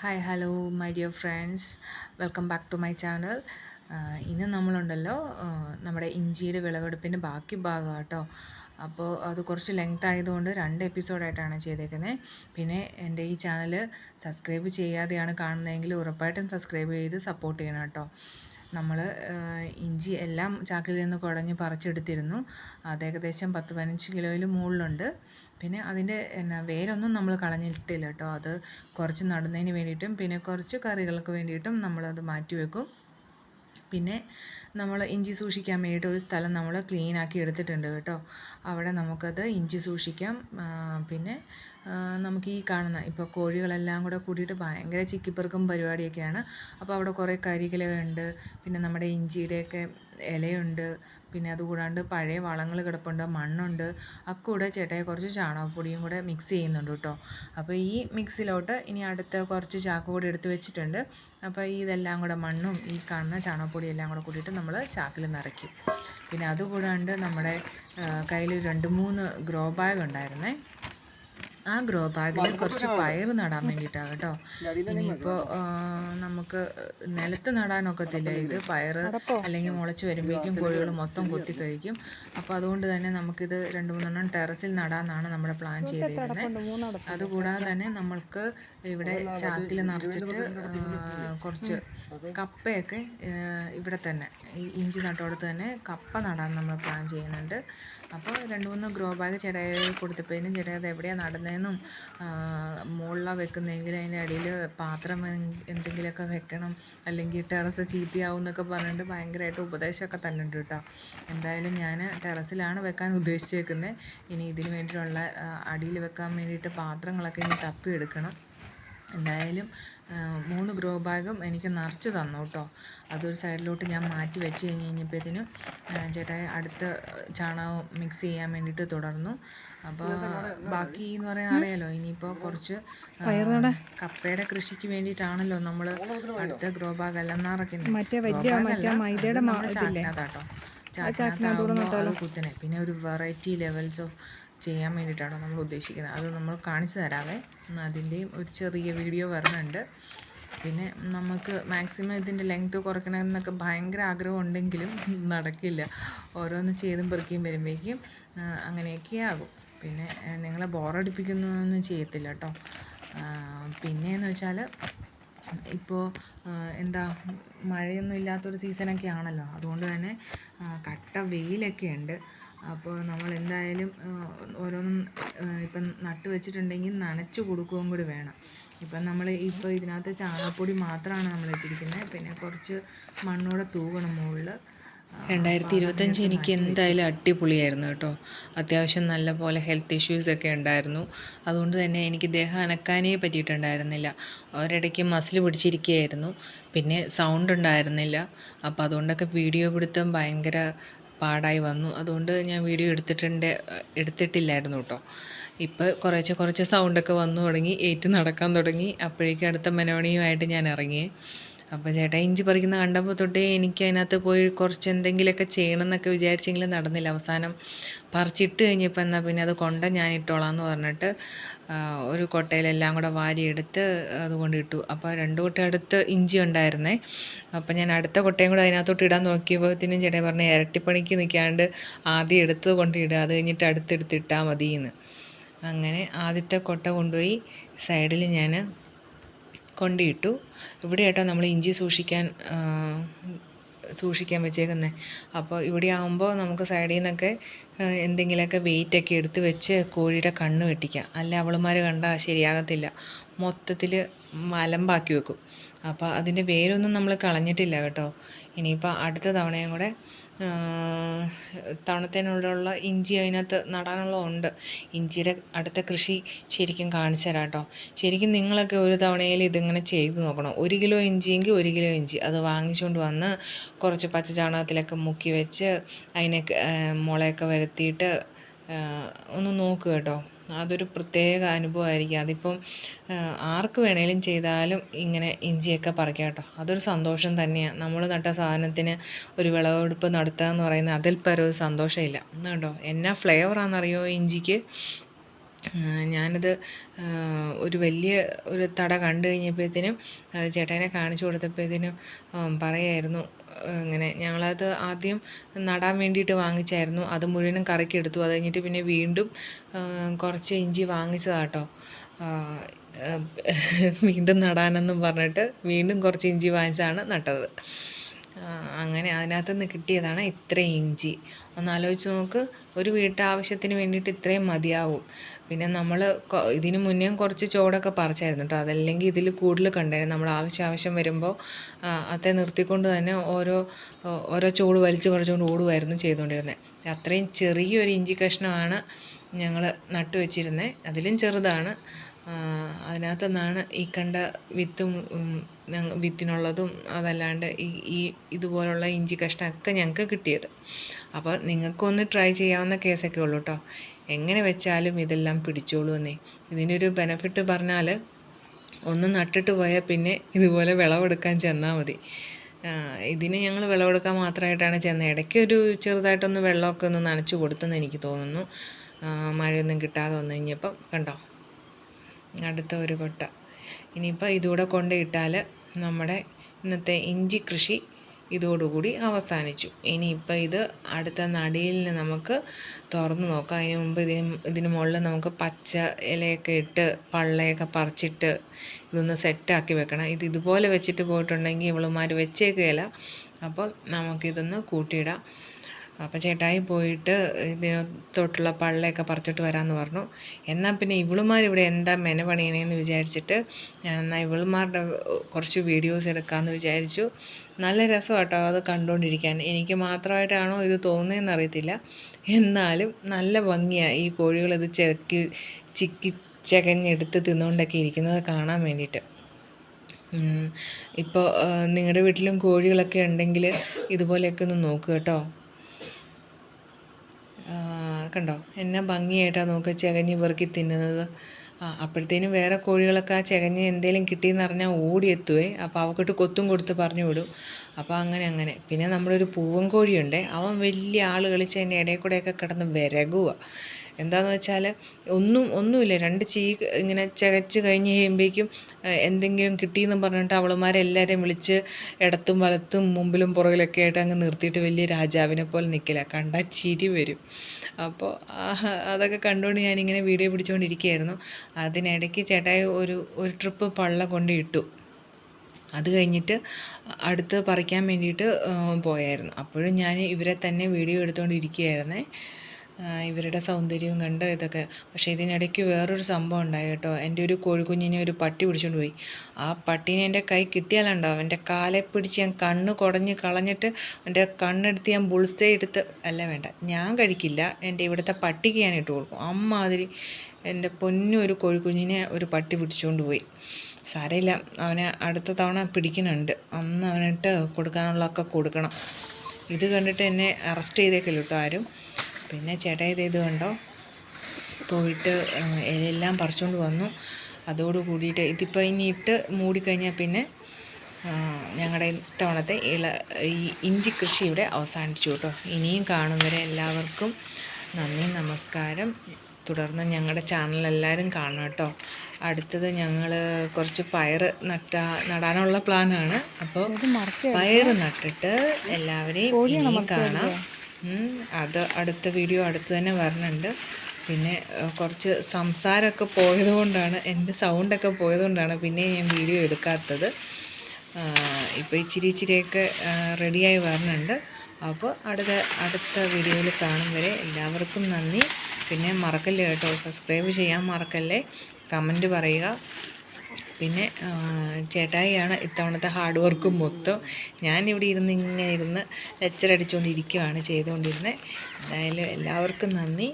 Hi hello my dear friends welcome back to my channel ഇന്ന് നമ്മളുണ്ടല്ലോ നമ്മുടെ ഇഞ്ചിയുടെ വിളവെടുപ്പിന്റെ ബാക്കി ഭാഗം കേട്ടോ അപ്പോൾ അത് കുറച്ച് ലെങ്ത് ആയതുകൊണ്ട് രണ്ട് എപ്പിസോഡായിട്ടാണ് ചെയ്തേക്കുന്നത് പിന്നെ എന്റെ ഈ ചാനൽ സബ്സ്ക്രൈബ് ചെയ്യാതെയാണ് കാണുന്നതെങ്കിൽ ഉറപ്പായിട്ടും സബ്സ്ക്രൈബ് ചെയ്ത് സപ്പോർട്ട് ചെയ്യണം കേട്ടോ. നമ്മൾ ഇഞ്ചി എല്ലാം ചാക്കിൽ നിന്ന് കുടഞ്ഞ് പറിച്ചെടുത്തിരുന്നു. അത് ഏകദേശം പത്ത് പതിനഞ്ച് കിലോയിൽ മുകളിലുണ്ട്. പിന്നെ അതിന്റെ എന്നാ വേരൊന്നും നമ്മൾ കളഞ്ഞിട്ടില്ല കേട്ടോ. അത് കുറച്ച് നടുന്നതിന് വേണ്ടിയിട്ടും പിന്നെ കുറച്ച് കറികൾക്ക് വേണ്ടിയിട്ടും നമ്മളത് മാറ്റി വെക്കും. പിന്നെ നമ്മൾ ഇഞ്ചി സൂക്ഷിക്കാൻ വേണ്ടിയിട്ട് ഒരു സ്ഥലം നമ്മൾ ക്ലീൻ ആക്കി എടുത്തിട്ടുണ്ട് കേട്ടോ. അവിടെ നമുക്കത് ഇഞ്ചി സൂക്ഷിക്കാം. പിന്നെ നമുക്ക് ഈ കാണുന്ന ഇപ്പോൾ കോഴികളെല്ലാം കൂടെ കൂടിയിട്ട് ഭയങ്കര ചിക്കിപ്പെറുക്കും പരിപാടിയൊക്കെയാണ്. അപ്പോൾ അവിടെ കുറേ കരികിലുണ്ട് പിന്നെ നമ്മുടെ ഇഞ്ചിയുടെയൊക്കെ ഇലയുണ്ട് പിന്നെ അതുകൂടാണ്ട് പഴയ വളങ്ങൾ കിടപ്പുണ്ട് മണ്ണുണ്ട്. അക്കൂടെ കൂടെ ചേട്ടായി കുറച്ച് ചാണകപ്പൊടിയും കൂടെ മിക്സ് ചെയ്യുന്നുണ്ട് കേട്ടോ. അപ്പോൾ ഈ മിക്സിലോട്ട് ഇനി അടുത്ത കുറച്ച് ചാക്ക് കൂടി എടുത്ത് വെച്ചിട്ടുണ്ട്. അപ്പോൾ ഇതെല്ലാം കൂടെ മണ്ണും ഈ കാണുന്ന ചാണകപ്പൊടിയും എല്ലാം കൂടെ കൂട്ടിയിട്ട് നമ്മൾ ചാക്കിൽ നിറയ്ക്കും. പിന്നെ അതുകൂടാണ്ട് നമ്മുടെ കയ്യിൽ രണ്ട് മൂന്ന് ഗ്രോ ബാഗ് ഉണ്ടായിരുന്നേ. ആ ഗ്രോ ബാഗിൽ കുറച്ച് പയർ നടാൻ വേണ്ടിയിട്ടാണ് കേട്ടോ. ഇനിയിപ്പോൾ നമുക്ക് നിലത്ത് നടാനൊക്കത്തില്ല. ഇത് പയർ അല്ലെങ്കിൽ മുളച്ച് വരുമ്പോഴേക്കും കോഴികൾ മൊത്തം കൊത്തി കഴിക്കും. അപ്പോൾ അതുകൊണ്ട് തന്നെ നമുക്കിത് രണ്ട് മൂന്നെണ്ണം ടെറസിൽ നടാന്നാണ് നമ്മുടെ പ്ലാൻ ചെയ്തിരിക്കുന്നത് അതുകൂടാതെ തന്നെ നമ്മൾക്ക് ഇവിടെ ചാക്കിൽ നിറച്ചിട്ട് കുറച്ച് കപ്പയൊക്കെ ഇവിടെ തന്നെ ഈ ഇഞ്ചി നട്ടോടത്ത് തന്നെ കപ്പ നടാൻ നമ്മൾ പ്ലാൻ ചെയ്യുന്നുണ്ട്. അപ്പോൾ രണ്ട് മൂന്ന് ഗ്രോ ബാഗ് ചേട്ടായി കൊടുത്തപ്പോഴേനും ചേട്ടായി അത് എവിടെയാണ് നടുന്നതെന്നും മുകളിലാണ് വെക്കുന്നതെങ്കിൽ അതിന്റെ അടിയിൽ പാത്രം എന്ത് എന്തെങ്കിലുമൊക്കെ വെക്കണം അല്ലെങ്കിൽ ടെറസ് ചീത്തയാവും എന്നൊക്കെ പറഞ്ഞിട്ട് ഭയങ്കരമായിട്ട് ഉപദേശമൊക്കെ തന്നിട്ടുണ്ട് കേട്ടോ. എന്തായാലും ഞാൻ ടെറസിലാണ് വെക്കാൻ ഉദ്ദേശിച്ചേക്കുന്നത് ഇനി ഇതിന് വേണ്ടിയിട്ടുള്ള അടിയിൽ വെക്കാൻ വേണ്ടിയിട്ട് പാത്രങ്ങളൊക്കെ ഇനി തപ്പിയെടുക്കണം. എന്തായാലും മൂന്ന് ഗ്രോ ബാഗും എനിക്ക് നിറച്ച് തന്നു കേട്ടോ. അതൊരു സൈഡിലോട്ട് ഞാൻ മാറ്റി വെച്ച് കഴിഞ്ഞ് കഴിഞ്ഞപ്പോഴത്തേനും ചേട്ടായി അടുത്ത ചാണകം മിക്സ് ചെയ്യാൻ വേണ്ടിയിട്ട് തുടർന്നു. അപ്പോൾ ബാക്കി എന്ന് പറയാൻ അറിയാലോ ഇനിയിപ്പോൾ കുറച്ച് കപ്പയുടെ കൃഷിക്ക് വേണ്ടിയിട്ടാണല്ലോ നമ്മൾ അടുത്ത ഗ്രോ ബാഗ് എല്ലാം നിറയ്ക്കുന്നത്. മറ്റേ വലിയ മറ്റേ മൈദയുടെ മാ- ഇതില്ലേ? ചാക്കിനകത്താട്ടോ ചാക്കിനകത്താകുമ്പോൾ കുത്തനെ. പിന്നെ ഒരു വെറൈറ്റി ലെവൽസ് ഓഫ് ചെയ്യാൻ വേണ്ടിയിട്ടാണോ നമ്മൾ ഉദ്ദേശിക്കുന്നത്. അത് നമ്മൾ കാണിച്ചു തരാവേ. അതിന്റെയും ഒരു ചെറിയ വീഡിയോ വരുന്നുണ്ട്. പിന്നെ നമുക്ക് മാക്സിമം ഇതിന്റെ ലെങ്ത് കുറയ്ക്കണമെന്നൊക്കെ ഭയങ്കര ആഗ്രഹം ഉണ്ടെങ്കിലും നടക്കില്ല. ഓരോന്ന് ചെയ്തും പെറുക്കിയും വരുമ്പോഴേക്കും അങ്ങനെയൊക്കെ ആകും. പിന്നെ നിങ്ങളെ ബോറടിപ്പിക്കുന്നൊന്നും ചെയ്യത്തില്ല കേട്ടോ. പിന്നെയെന്ന് വെച്ചാൽ ഇപ്പോൾ എന്താ മഴയൊന്നും ഇല്ലാത്തൊരു സീസണൊക്കെ ആണല്ലോ. അതുകൊണ്ട് തന്നെ കട്ട വെയിലൊക്കെ ഉണ്ട്. അപ്പോൾ നമ്മൾ എന്തായാലും ഓരോന്നും ഇപ്പം നട്ട് വെച്ചിട്ടുണ്ടെങ്കിൽ നനച്ച് കൊടുക്കുകയും കൂടി വേണം. ഇപ്പം നമ്മൾ ഇപ്പോൾ ഇതിനകത്ത് ചാണകപ്പൊടി മാത്രമാണ് നമ്മൾ ഇട്ടിരിക്കുന്നത്. പിന്നെ കുറച്ച് മണ്ണോടെ തൂകണം മുകളിൽ രണ്ടായിരത്തി ഇരുപത്തഞ്ച് എനിക്ക് എന്തായാലും അടിപൊളിയായിരുന്നു കേട്ടോ. അത്യാവശ്യം നല്ല പോലെ ഹെൽത്ത് ഇഷ്യൂസ് ഒക്കെ ഉണ്ടായിരുന്നു. അതുകൊണ്ട് തന്നെ എനിക്ക് ദേഹം അനക്കാനേ പറ്റിയിട്ടുണ്ടായിരുന്നില്ല. ഒരിടയ്ക്ക് മസിൽ പിടിച്ചിരിക്കുകയായിരുന്നു. പിന്നെ സൗണ്ട് ഉണ്ടായിരുന്നില്ല. അപ്പോൾ അതുകൊണ്ടൊക്കെ വീഡിയോ പിടുത്തം ഭയങ്കര പാടായി വന്നു. അതുകൊണ്ട് ഞാൻ വീഡിയോ എടുത്തിട്ടുണ്ട് എടുത്തിട്ടില്ലായിരുന്നു കേട്ടോ. ഇപ്പോൾ കുറേശ്ശെ കുറച്ച് സൗണ്ടൊക്കെ വന്നു തുടങ്ങി ഏറ്റ് നടക്കാൻ തുടങ്ങി. അപ്പോഴേക്കും അടുത്ത മനോണിയുമായിട്ട് ഞാൻ ഇറങ്ങി. അപ്പോൾ ചേട്ടാ ഇഞ്ചി പറിക്കുന്ന കണ്ടപ്പോൾ തൊട്ടേ എനിക്ക് അതിനകത്ത് പോയി കുറച്ച് എന്തെങ്കിലുമൊക്കെ ചെയ്യണം എന്നൊക്കെ വിചാരിച്ചെങ്കിലും നടന്നില്ല. അവസാനം പറിച്ചിട്ട് കഴിഞ്ഞപ്പോൾ എന്നാൽ പിന്നെ അത് കൊണ്ട ഞാൻ ഇട്ടോളാം എന്ന് പറഞ്ഞിട്ട് ഒരു കൊട്ടയിലെല്ലാം കൂടെ വാരിയെടുത്ത് അത് കൊണ്ടിട്ടു അപ്പോൾ രണ്ട് കൊട്ട അടുത്ത് ഇഞ്ചി ഉണ്ടായിരുന്നേ. അപ്പോൾ ഞാൻ അടുത്ത കൊട്ടയും കൂടെ അതിനകത്തോട്ട് ഇടാൻ നോക്കിയപ്പോഴത്തേനും ചേട്ടായി പറഞ്ഞ ഇരട്ടിപ്പണിക്ക് നിൽക്കാണ്ട് ആദ്യം എടുത്തത് കൊണ്ട് ഇടുക. അത് കഴിഞ്ഞിട്ട് അടുത്തെടുത്തിട്ടാൽ മതിയെന്ന്. അങ്ങനെ ആദ്യത്തെ കൊട്ട കൊണ്ടുപോയി. സൈഡിൽ ഞാൻ കൊണ്ടിട്ടു ഇവിടെ കേട്ടോ നമ്മൾ ഇഞ്ചി സൂക്ഷിക്കാൻ സൂക്ഷിക്കാൻ വെച്ചേക്കുന്നത് അപ്പോൾ ഇവിടെ ആകുമ്പോൾ നമുക്ക് സൈഡിൽ നിന്നൊക്കെ എന്തെങ്കിലുമൊക്കെ വെയിറ്റൊക്കെ എടുത്ത് വെച്ച് കോഴിയുടെ കണ്ണ് വെട്ടിക്കാം. അല്ല അവളുമാർ കണ്ടാൽ ശരിയാകത്തില്ല. മൊത്തത്തിൽ മലമ്പാക്കി വെക്കും. അപ്പോൾ അതിന്റെ വേരൊന്നും നമ്മൾ കളഞ്ഞിട്ടില്ല കേട്ടോ. ഇനിയിപ്പോൾ അടുത്ത തവണയും കൂടെ തവണത്തേനുള്ള ഇഞ്ചി അതിനകത്ത് നടാനുള്ള ഉണ്ട്. ഇഞ്ചിയുടെ അടുത്ത കൃഷി ശരിക്കും കാണിച്ചു തരാം കേട്ടോ. ശരിക്കും നിങ്ങളൊക്കെ ഒരു തവണയിൽ ഇതിങ്ങനെ ചെയ്ത് നോക്കണം. ഒരു കിലോ ഇഞ്ചിയെങ്കിൽ ഒരു കിലോ ഇഞ്ചി. അത് വാങ്ങിച്ചുകൊണ്ട് വന്ന് കുറച്ച് പച്ച ചാണകത്തിലൊക്കെ മുക്കി വെച്ച് അതിനെ മുളയൊക്കെ വരുത്തിയിട്ട് ഒന്ന് നോക്കുക കേട്ടോ. അതൊരു പ്രത്യേക അനുഭവമായിരിക്കും. അതിപ്പം ആർക്ക് വേണേലും ചെയ്താലും ഇങ്ങനെ ഇഞ്ചിയൊക്കെ പറിക്കാം കേട്ടോ. അതൊരു സന്തോഷം തന്നെയാണ് നമ്മൾ നട്ട സാധനത്തിന് ഒരു വിളവെടുപ്പ് നടത്തുക എന്ന് പറയുന്നത് അതിൽ പരം ഒരു സന്തോഷമില്ല കണ്ടോ? എന്നാ ഫ്ലേവറാണെന്നറിയോ ഇഞ്ചിക്ക്? ഞാനത് ഒരു വലിയ ഒരു തട കണ്ടു കഴിഞ്ഞപ്പോഴത്തേനും അത് ചേട്ടനെ കാണിച്ചു കൊടുത്തപ്പോഴത്തേനും പറയായിരുന്നു. ഇങ്ങനെ ഞങ്ങളത് ആദ്യം നടാൻ വേണ്ടിയിട്ട് വാങ്ങിച്ചായിരുന്നു. അത് മുഴുവനും കറക്കിയെടുത്തു അത് കഴിഞ്ഞിട്ട് പിന്നെ വീണ്ടും കുറച്ച് ഇഞ്ചി വാങ്ങിച്ചതാട്ടോ. വീണ്ടും നടാനെന്നും പറഞ്ഞിട്ട് വീണ്ടും കുറച്ച് ഇഞ്ചി വാങ്ങിച്ചാണ് നട്ടത്. അങ്ങനെ അതിനകത്ത് നിന്ന് കിട്ടിയതാണ് ഇത്രയും ഇഞ്ചി. ഒന്ന് ആലോചിച്ച് നോക്ക് ഒരു വീട്ടാവശ്യത്തിന് വേണ്ടിയിട്ട് ഇത്രയും മതിയാവും. പിന്നെ നമ്മൾ ഇതിന് മുന്നേ കുറച്ച് ചോടൊക്കെ പറിച്ചായിരുന്നു കേട്ടോ അതല്ലെങ്കിൽ ഇതിൽ കൂടുതൽ കണ്ടായിരുന്നു. നമ്മൾ ആവശ്യം ആവശ്യം വരുമ്പോൾ അത്തെ നിർത്തിക്കൊണ്ട് തന്നെ ഓരോ ഓരോ ചോട് വലിച്ചു പറിച്ചുകൊണ്ട് ഓടുമായിരുന്നു ചെയ്തുകൊണ്ടിരുന്നത് അത്രയും ചെറിയൊരു ഇഞ്ചി കഷ്ണമാണ് ഞങ്ങൾ നട്ടുവെച്ചിരുന്നത് അതിലും ചെറുതാണ്. ആ, അതിനകത്തു നിന്നാണ് ഈ കണ്ട വിത്തും വിത്തിനുള്ളതും അതല്ലാണ്ട് ഈ ഈ ഇതുപോലുള്ള ഇഞ്ചി കഷ്ണമൊക്കെ ഞങ്ങൾക്ക് കിട്ടിയത്. അപ്പോൾ നിങ്ങൾക്കൊന്ന് ട്രൈ ചെയ്യാവുന്ന കേസൊക്കെ ഉള്ളൂ കേട്ടോ എങ്ങനെ വെച്ചാലും ഇതെല്ലാം പിടിച്ചോളൂ എന്നേ. ഇതിന്റെ ഒരു ബെനഫിറ്റ് പറഞ്ഞാൽ ഒന്ന് നട്ടിട്ട് പോയാൽ പിന്നെ ഇതുപോലെ വിളവെടുക്കാൻ ചെന്നാൽ മതി. ഇതിന് ഞങ്ങൾ വിളവെടുക്കാൻ മാത്രമായിട്ടാണ് ചെന്നത് ഇടയ്ക്ക് ഒരു ചെറുതായിട്ടൊന്ന് വെള്ളമൊക്കെ ഒന്ന് നനച്ച് കൊടുത്തെന്ന് എനിക്ക് തോന്നുന്നു. മഴയൊന്നും കിട്ടാതെ വന്നു കഴിഞ്ഞപ്പം കണ്ടോ? അടുത്ത ഒരു കൊട്ട. ഇനിയിപ്പോൾ ഇതുകൂടെ കൊണ്ടിട്ടാൽ നമ്മുടെ ഇന്നത്തെ ഇഞ്ചി കൃഷി ഇതോടുകൂടി അവസാനിച്ചു. ഇനിയിപ്പോൾ ഇത് അടുത്ത നടിയിലിന് നമുക്ക് തുറന്ന് നോക്കാം. അതിന് മുമ്പ് ഇതിന് ഇതിന് മുകളിൽ നമുക്ക് പച്ച ഇലയൊക്കെ ഇട്ട് പള്ളയൊക്കെ പറിച്ചിട്ട് ഇതൊന്ന് സെറ്റാക്കി വെക്കണം. ഇത് ഇതുപോലെ വെച്ചിട്ട് പോയിട്ടുണ്ടെങ്കിൽ ഇവളുമാർ വെച്ചേക്കുകയില്ല. അപ്പോൾ നമുക്കിതൊന്ന് കൂട്ടിയിടാം. അപ്പോൾ ചേട്ടായി പോയിട്ട് ഇതിനകത്തോട്ടുള്ള തൊട്ടുള്ള പള്ളയൊക്കെ പറിച്ചിട്ട് വരാമെന്ന് പറഞ്ഞു. എന്നാൽ പിന്നെ ഇവളുമാർ ഇവിടെ എന്താ മെന പണിയണേന്ന് വിചാരിച്ചിട്ട് ഞാൻ എന്നാൽ ഇവളുമാരുടെ കുറച്ച് വീഡിയോസ് എടുക്കാമെന്ന് വിചാരിച്ചു. നല്ല രസം കേട്ടോ അത് കണ്ടുകൊണ്ടിരിക്കാൻ എനിക്ക് മാത്രമായിട്ടാണോ ഇത് തോന്നുന്നതെന്ന് അറിയത്തില്ല. എന്നാലും നല്ല ഭംഗിയാണ് ഈ കോഴികൾ ചെക്കി ചിക്കി ചകഞ്ഞെടുത്ത് തിന്നുകൊണ്ടൊക്കെ ഇരിക്കുന്നത് കാണാൻ വേണ്ടിയിട്ട്. ഇപ്പോൾ നിങ്ങളുടെ വീട്ടിലും കോഴികളൊക്കെ ഉണ്ടെങ്കിൽ ഇതുപോലെയൊക്കെ ഒന്ന് നോക്കുക കേട്ടോ. കണ്ടോ എന്നാ ഭംഗിയായിട്ടാണ് നോക്കുക ചകഞ്ഞ് പെറുക്കി തിന്നുന്നത്. ആ അപ്പോഴത്തേനും വേറെ കോഴികളൊക്കെ ആ ചകഞ്ഞ് എന്തെങ്കിലും കിട്ടിയെന്ന് അറിഞ്ഞാൽ ഓടിയെത്തുവേ. അപ്പോൾ അവക്കിട്ട് കൊത്തും കൊടുത്ത് പറഞ്ഞു വിടും. അപ്പോൾ അങ്ങനെ അങ്ങനെ. പിന്നെ നമ്മളൊരു പൂവൻ കോഴിയുണ്ട് അവൻ വലിയ ആൾ കളിച്ച് അതിന്റെ ഇടയിൽ കൂടെയൊക്കെ കിടന്ന് വിരകുക എന്താന്ന് വെച്ചാൽ ഒന്നും ഒന്നുമില്ല. രണ്ട് ചീ ഇങ്ങനെ ചകച്ച് കഴിഞ്ഞ് കഴിയുമ്പോഴേക്കും എന്തെങ്കിലും കിട്ടിയെന്ന് പറഞ്ഞിട്ട് അവളുമാരെല്ലാവരെയും വിളിച്ച് ഇടത്തും വലത്തും മുമ്പിലും പുറകിലൊക്കെ ആയിട്ട് അങ്ങ് നിർത്തിയിട്ട് വലിയ രാജാവിനെ പോലെ നിൽക്കില്ല കണ്ടാൽ ചിരി വരും. അപ്പോൾ അതൊക്കെ കണ്ടുകൊണ്ട് ഞാനിങ്ങനെ വീഡിയോ പിടിച്ചുകൊണ്ടിരിക്കുകയായിരുന്നു അതിനിടയ്ക്ക് ചേട്ടായി ഒരു ഒരു ട്രിപ്പ് പള്ള കൊണ്ട് ഇട്ടു. അത് കഴിഞ്ഞിട്ട് അടുത്ത് പറിക്കാൻ വേണ്ടിയിട്ട് പോയായിരുന്നു. അപ്പോഴും ഞാൻ ഇവരെ തന്നെ വീഡിയോ എടുത്തുകൊണ്ടിരിക്കുകയായിരുന്നേ ഇവരുടെ സൗന്ദര്യവും കണ്ട് ഇതൊക്കെ? പക്ഷേ ഇതിനിടയ്ക്ക് വേറൊരു സംഭവം ഉണ്ടായി കേട്ടോ. എന്റെ ഒരു കോഴിക്കുഞ്ഞിനെ ഒരു പട്ടി പിടിച്ചുകൊണ്ട് പോയി. ആ പട്ടീനെ എന്റെ കൈ കിട്ടിയാലുണ്ടോ? അവന്റെ കാലെ പിടിച്ച് ഞാൻ കണ്ണ് കുടഞ്ഞ് കളഞ്ഞിട്ട് എന്റെ കണ്ണെടുത്ത് ഞാൻ ബുൾസേ എടുത്ത് അല്ല വേണ്ട. ഞാൻ കഴിക്കില്ല. എന്റെ ഇവിടുത്തെ പട്ടിക്ക് ഞാൻ ഇട്ട് കൊടുക്കും. അമ്മാതിരി എന്റെ പൊന്നു ഒരു കോഴിക്കുഞ്ഞിനെ ഒരു പട്ടി പിടിച്ചുകൊണ്ട് പോയി. സാരമില്ല അവനെ അടുത്ത തവണ പിടിക്കുന്നുണ്ട്. അന്ന് അവനിട്ട് കൊടുക്കാനുള്ളതൊക്കെ കൊടുക്കണം. ഇത് കണ്ടിട്ട് എന്നെ അറസ്റ്റ് ചെയ്തേക്കില്ല കേട്ടോ ആരും. പിന്നെ ചേട്ടാ ഇത് കണ്ടോ പോയിട്ട് ഇലയെല്ലാം പറിച്ചുകൊണ്ട് വന്നു. അതോട് കൂടിയിട്ട് ഇതിപ്പോൾ ഇനി ഇട്ട് മൂടിക്കഴിഞ്ഞാൽ പിന്നെ ഞങ്ങളുടെ ഇത്തവണത്തെ ഇള ഈ ഇഞ്ചി കൃഷി ഇവിടെ അവസാനിച്ചു കേട്ടോ ഇനിയും കാണുന്നവരെ വരെ എല്ലാവർക്കും നന്ദി നമസ്കാരം. തുടർന്ന് ഞങ്ങളുടെ ചാനൽ എല്ലാവരും കാണണം കേട്ടോ അടുത്തത് ഞങ്ങൾ കുറച്ച് പയർ നട്ട നടാനുള്ള പ്ലാനാണ്. അപ്പോൾ പയർ നട്ടിട്ട് എല്ലാവരെയും കാണാം. അത് അടുത്ത വീഡിയോ അടുത്ത് തന്നെ വരുന്നുണ്ട് പിന്നെ കുറച്ച് സംസാരമൊക്കെ പോയതുകൊണ്ടാണ് എന്റെ സൗണ്ടൊക്കെ പോയതുകൊണ്ടാണ് പിന്നെ ഞാൻ വീഡിയോ എടുക്കാത്തത്. ഇപ്പോൾ ഇച്ചിരി ഇച്ചിരിയൊക്കെ റെഡിയായി വരുന്നുണ്ട് അപ്പോൾ അടുത്ത അടുത്ത വീഡിയോയിൽ കാണും വരെ എല്ലാവർക്കും നന്ദി. പിന്നെ മറക്കല്ലേ കേട്ടോ സബ്സ്ക്രൈബ് ചെയ്യാൻ മറക്കല്ലേ? കമന്റ് പറയുക. പിന്നെ ചേട്ടായിയാണ് ഇത്തവണത്തെ ഹാർഡ് വർക്കും മൊത്തം ഞാനിവിടെ ഇരുന്ന് ഇങ്ങനെ ഇരുന്ന് ലെക്ചർ അടിച്ചുകൊണ്ടിരിക്കുകയാണ് ചെയ്തുകൊണ്ടിരുന്നത് എന്തായാലും എല്ലാവർക്കും നന്ദി.